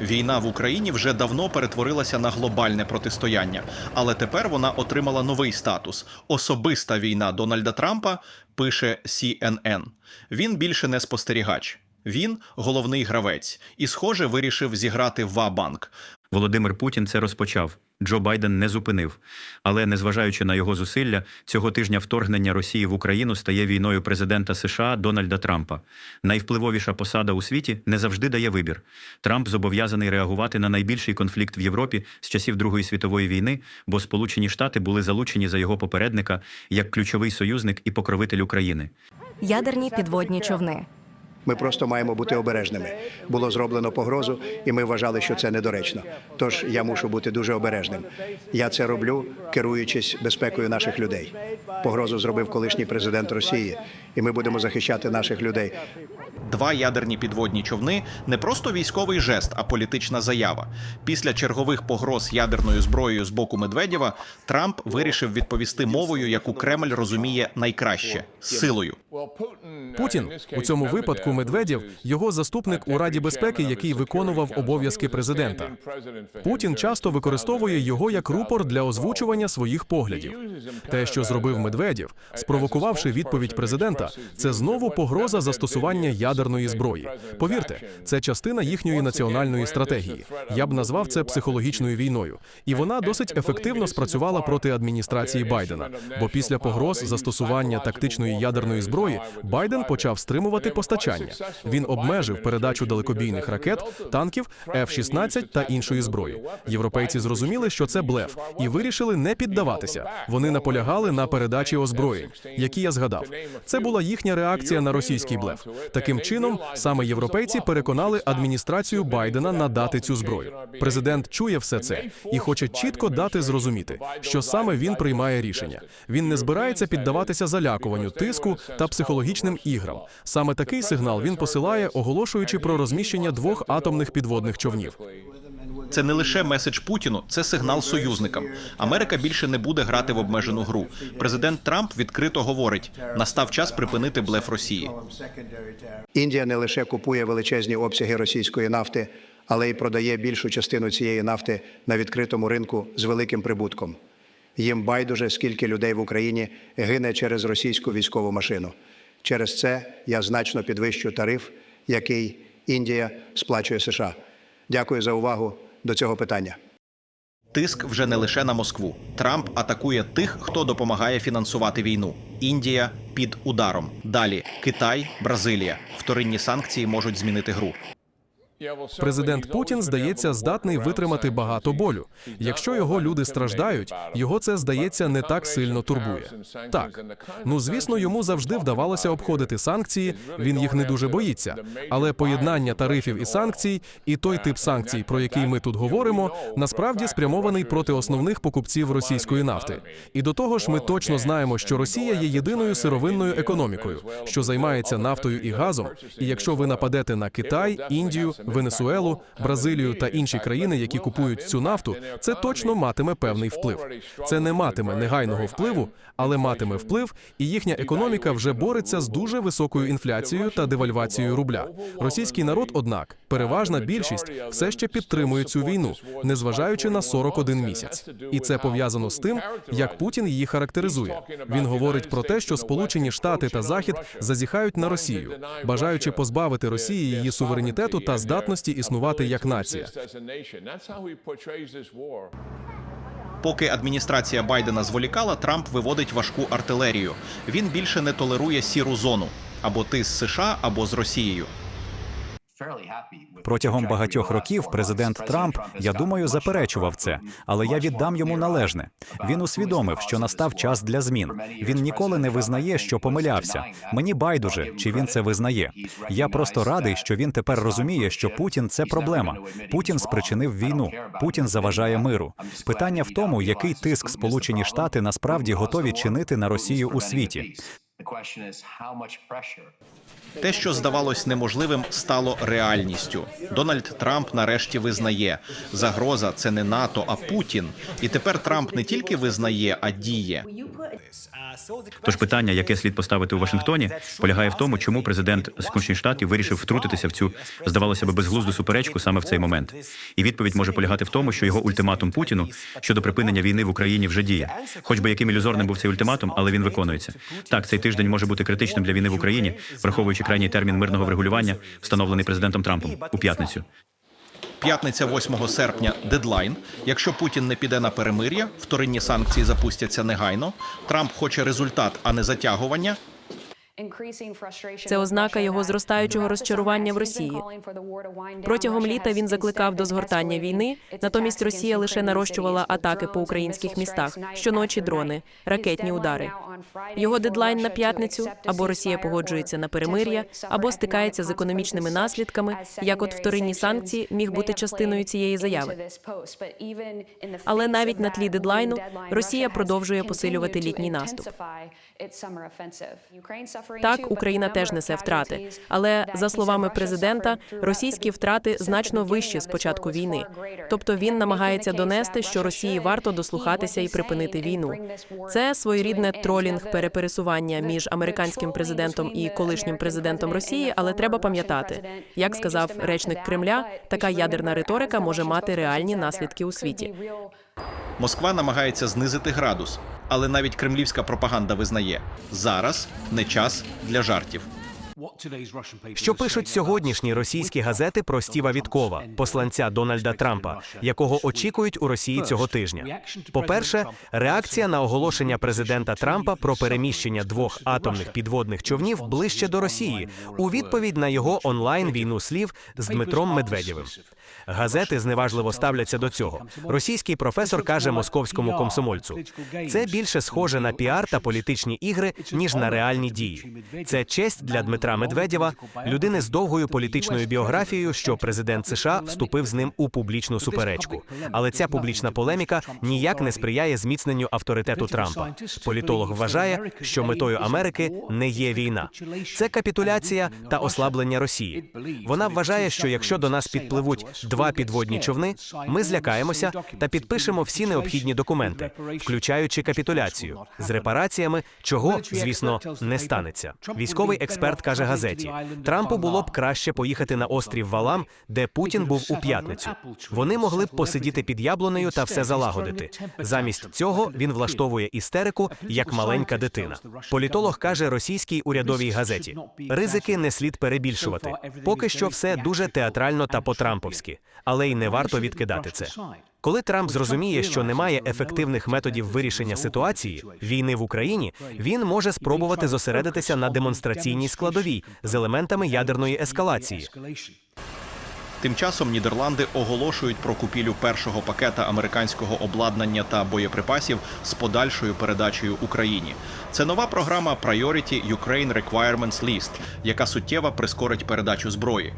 Війна в Україні вже давно перетворилася на глобальне протистояння, але тепер вона отримала новий статус особиста війна Дональда Трампа. Пише CNN. Він більше не спостерігач. Він головний гравець і, схоже, вирішив зіграти ва-банк. Володимир Путін це розпочав. Джо Байден не зупинив. Але, незважаючи на його зусилля, цього тижня вторгнення Росії в Україну стає війною президента США Дональда Трампа. Найвпливовіша посада у світі не завжди дає вибір. Трамп зобов'язаний реагувати на найбільший конфлікт в Європі з часів Другої світової війни, бо Сполучені Штати були залучені за його попередника як ключовий союзник і покровитель України. Ядерні підводні човни. Ми просто маємо бути обережними. Було зроблено погрозу, і ми вважали, що це недоречно. Тож я мушу бути дуже обережним. Я це роблю, керуючись безпекою наших людей. Погрозу зробив колишній президент Росії, і ми будемо захищати наших людей. Два ядерні підводні човни не просто військовий жест, а політична заява. Після чергових погроз ядерною зброєю з боку Медведєва Трамп вирішив відповісти мовою, яку Кремль розуміє найкраще силою. Путін у цьому випадку Медведєв його заступник у Раді безпеки, який виконував обов'язки президента. Путін часто використовує його як рупор для озвучування своїх поглядів. Те, що зробив Медведєв, спровокувавши відповідь президента, це знову погроза застосування ядерної зброї. Повірте, це частина їхньої національної стратегії. Я б назвав це психологічною війною, і вона досить ефективно спрацювала проти адміністрації Байдена. Бо після погроз застосування тактичної ядерної зброї Байден почав стримувати постачання. Він обмежив передачу далекобійних ракет, танків, F-16 та іншої зброї. Європейці зрозуміли, що це блеф, і вирішили не піддаватися. Вони наполягали на передачі озброєнь, які я згадав. Це була їхня реакція на російський блеф. Таким чином, саме європейці переконали адміністрацію Байдена надати цю зброю. Президент чує все це і хоче чітко дати зрозуміти, що саме він приймає рішення. Він не збирається піддаватися залякуванню, тиску та психологічним іграм. Саме такий сигнал він посилає, оголошуючи про розміщення двох атомних підводних човнів. Це не лише меседж Путіну, це сигнал союзникам. Америка більше не буде грати в обмежену гру. Президент Трамп відкрито говорить: настав час припинити блеф Росії. Індія не лише купує величезні обсяги російської нафти, але й продає більшу частину цієї нафти на відкритому ринку з великим прибутком. Їм байдуже, скільки людей в Україні гине через російську військову машину. Через це я значно підвищу тариф, який Індія сплачує США. Дякую за увагу до цього питання. Тиск вже не лише на Москву. Трамп атакує тих, хто допомагає фінансувати війну. Індія під ударом. Далі Китай, Бразилія. Вторинні санкції можуть змінити гру. Президент Путін, здається, здатний витримати багато болю. Якщо його люди страждають, його це здається не так сильно турбує. Так, ну звісно, йому завжди вдавалося обходити санкції. Він їх не дуже боїться. Але поєднання тарифів і санкцій, і той тип санкцій, про який ми тут говоримо, насправді спрямований проти основних покупців російської нафти. І до того ж, ми точно знаємо, що Росія є єдиною сировинною економікою, що займається нафтою і газом. І якщо ви нападете на Китай, Індію, Венесуелу, Бразилію та інші країни, які купують цю нафту, це точно матиме певний вплив. Це не матиме негайного впливу, але матиме вплив, і їхня економіка вже бореться з дуже високою інфляцією та девальвацією рубля. Російський народ, однак, переважна більшість все ще підтримує цю війну, незважаючи на 41 місяць. І це пов'язано з тим, як Путін її характеризує. Він говорить про те, що Сполучені Штати та Захід зазіхають на Росію, бажаючи позбавити Росії її суверенітету та здатності існувати як нація. Поки адміністрація Байдена зволікала, Трамп виводить важку артилерію. Він більше не толерує сіру зону або ти з США, або з Росією. Протягом багатьох років президент Трамп, я думаю, заперечував це, але я віддам йому належне. Він усвідомив, що настав час для змін. Він ніколи не визнає, що помилявся. Мені байдуже, чи він це визнає. Я просто радий, що він тепер розуміє, що Путін це проблема. Путін спричинив війну. Путін заважає миру. Питання в тому, який тиск Сполучені Штати насправді готові чинити на Росію у світі. Те, що здавалось неможливим, стало реальністю. Дональд Трамп нарешті визнає, загроза це не НАТО, а Путін. І тепер Трамп не тільки визнає, а діє. Тож питання, яке слід поставити у Вашингтоні, полягає в тому, чому президент Сполучених Штатів вирішив втрутитися в цю, здавалося б, безглузду суперечку саме в цей момент. І відповідь може полягати в тому, що його ультиматум Путіну щодо припинення війни в Україні вже діє. Хоч би яким ілюзорним був цей ультиматум, але він виконується. Так, цей тиждень може бути критичним для війни в Україні, враховуючи крайній термін мирного врегулювання, встановлений президентом Трампом у п'ятницю. П'ятниця 8 серпня дедлайн. Якщо Путін не піде на перемир'я, вторинні санкції запустяться негайно. Трамп хоче результат, а не затягування. Це ознака його зростаючого розчарування в Росії. Протягом літа він закликав до згортання війни. Натомість Росія лише нарощувала атаки по українських містах. Щоночі дрони, ракетні удари. Його дедлайн на п'ятницю або Росія погоджується на перемир'я, або стикається з економічними наслідками, як от вторинні санкції міг бути частиною цієї заяви. Але навіть на тлі дедлайну Росія продовжує посилювати літній наступ. Так, Україна теж несе втрати, але за словами президента, російські втрати значно вищі з початку війни. Тобто він намагається донести, що Росії варто дослухатися і припинити війну. Це своєрідне тролінг перепересування між американським президентом і колишнім президентом Росії. Але треба пам'ятати, як сказав речник Кремля, така ядерна риторика може мати реальні наслідки у світі. Москва намагається знизити градус, але навіть кремлівська пропаганда визнає зараз не час для жартів. Що пишуть сьогоднішні російські газети про Стіва Віткова, посланця Дональда Трампа, якого очікують у Росії цього тижня? По-перше, реакція на оголошення президента Трампа про переміщення двох атомних підводних човнів ближче до Росії у відповідь на його онлайн війну слів з Дмитром Медведєвим. Газети зневажливо ставляться до цього. Російський професор каже московському комсомольцю: це більше схоже на піар та політичні ігри ніж на реальні дії. Це честь для Дмитра Медведєва, людини з довгою політичною біографією, що президент США вступив з ним у публічну суперечку. Але ця публічна полеміка ніяк не сприяє зміцненню авторитету Трампа. Політолог вважає, що метою Америки не є війна. Це капітуляція та ослаблення Росії. Вона вважає, що якщо до нас підпливуть два підводні човни, ми злякаємося та підпишемо всі необхідні документи, включаючи капітуляцію з репараціями, чого, звісно, не станеться. Військовий експерт каже газеті: Трампу було б краще поїхати на острів Валам, де Путін був у п'ятницю. Вони могли б посидіти під яблунею та все залагодити. Замість цього він влаштовує істерику як маленька дитина. Політолог каже російській урядовій газеті: ризики не слід перебільшувати. Поки що все дуже театрально та по-трамповськи, але й не варто відкидати це. Коли Трамп зрозуміє, що немає ефективних методів вирішення ситуації війни в Україні, він може спробувати зосередитися на демонстраційній складовій з елементами ядерної ескалації. Тим часом Нідерланди оголошують про купівлю першого пакета американського обладнання та боєприпасів з подальшою передачею Україні. Це нова програма Priority Ukraine Requirements List, яка суттєво прискорить передачу зброї.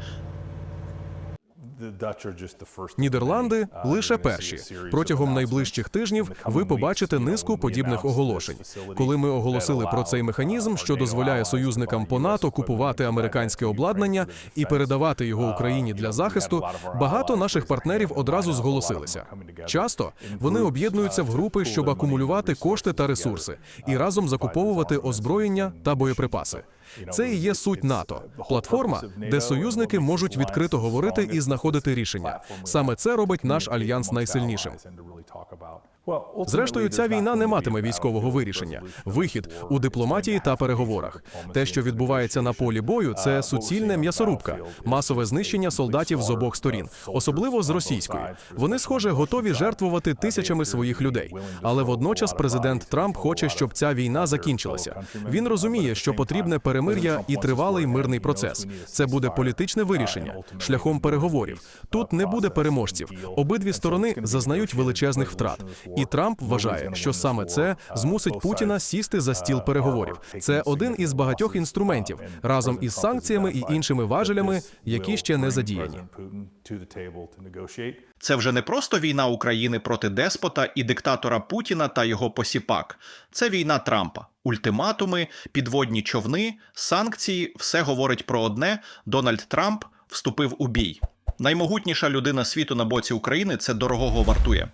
Нідерланди лише перші. Протягом найближчих тижнів ви побачите низку подібних оголошень. Коли ми оголосили про цей механізм, що дозволяє союзникам по НАТО купувати американське обладнання і передавати його Україні для захисту, багато наших партнерів одразу зголосилися. Часто вони об'єднуються в групи, щоб акумулювати кошти та ресурси і разом закуповувати озброєння та боєприпаси. Це і є суть НАТО платформа, де союзники можуть відкрито говорити і знаходити рішення. Саме це робить наш альянс найсильнішим. Зрештою, ця війна не матиме військового вирішення. Вихід у дипломатії та переговорах. Те, що відбувається на полі бою, це суцільне м'ясорубка, масове знищення солдатів з обох сторін, особливо з російської. Вони, схоже, готові жертвувати тисячами своїх людей. Але водночас президент Трамп хоче, щоб ця війна закінчилася. Він розуміє, що потрібне перемир'я і тривалий мирний процес. Це буде політичне вирішення шляхом переговорів. Тут не буде переможців. Обидві сторони зазнають величезних втрат. І Трамп вважає, що саме це змусить Путіна сісти за стіл переговорів. Це один із багатьох інструментів разом із санкціями і іншими важелями, які ще не задіяні. Це вже не просто війна України проти деспота і диктатора Путіна та його посіпак. Це війна Трампа. Ультиматуми, підводні човни, санкції все говорить про одне: Дональд Трамп вступив у бій. Наймогутніша людина світу на боці України це дорогого вартує.